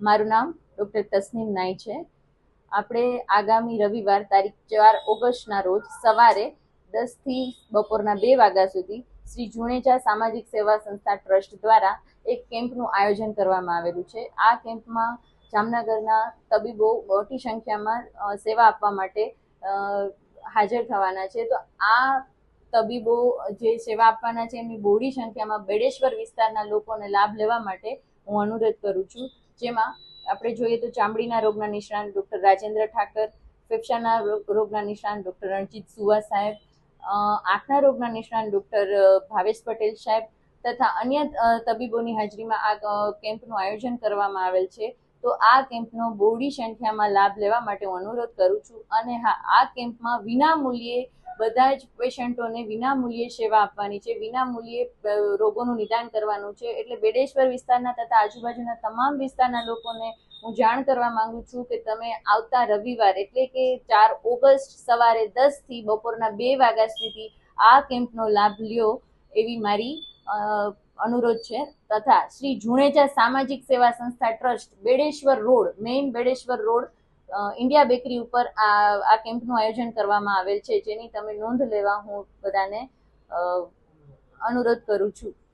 મારું નામ ડૉક્ટર તસ્નીમ નાઈ છે. આપણે આગામી રવિવાર તારીખ ચાર ઓગસ્ટના રોજ સવારે દસથી બપોરના બે વાગ્યા સુધી શ્રી જુણેજા સામાજિક સેવા સંસ્થા ટ્રસ્ટ દ્વારા એક કેમ્પનું આયોજન કરવામાં આવેલું છે. આ કેમ્પમાં જામનગરના તબીબો મોટી સંખ્યામાં સેવા આપવા માટે હાજર થવાના છે. તો આ તબીબો જે સેવા આપવાના છે એમની બોડી સંખ્યામાં બેડેશ્વર વિસ્તારના લોકોને લાભ લેવા માટે હું અનુરોધ કરું છું. જેમાં આપણે જોઈએ તો ચામડીના રોગના નિષ્ણાંત ડૉક્ટર રાજેન્દ્ર ઠાકર, ફેફસાના રોગના નિષ્ણાંત ડૉક્ટર રણજીત સુવા સાહેબ આંખના રોગના નિષ્ણાંત ડૉક્ટર ભાવેશ પટેલ સાહેબ તથા અન્ય તબીબોની હાજરીમાં આ કેમ્પનું આયોજન કરવામાં આવેલ છે. તો આ કેમ્પનો બોડી સંખ્યામાં લાભ લેવા માટે અનુરોધ કરું છું અને હા, આ કેમ્પમાં વિના મૂલ્યે બધા જ પેશન્ટોને વિના મૂલ્યે સેવા આપવાની છે વિના મૂલ્યે રોગોનું નિદાન કરવાનું છે. એટલે બેડેશ્વર વિસ્તારના તથા આજુબાજુના તમામ વિસ્તારના લોકોને હું જાણ કરવા માંગુ છું કે તમે આવતા રવિવાર, એટલે કે ચાર ઓગસ્ટ સવારે દસથી બપોરના બે વાગ્યા સુધી આ કેમ્પનો લાભ લ્યો એવી મારી અનુરોધ છે. તથા શ્રી જુણેજા સામાજિક સેવા સંસ્થા trust, Bedeshwar road, main Bedeshwar road India bakery ઉપર આ આ કેમ્પનું આયોજન કરવામાં આવેલ છે, જેની તમે નોંધ લેવા હું બધાને અનુરોધ કરું છું.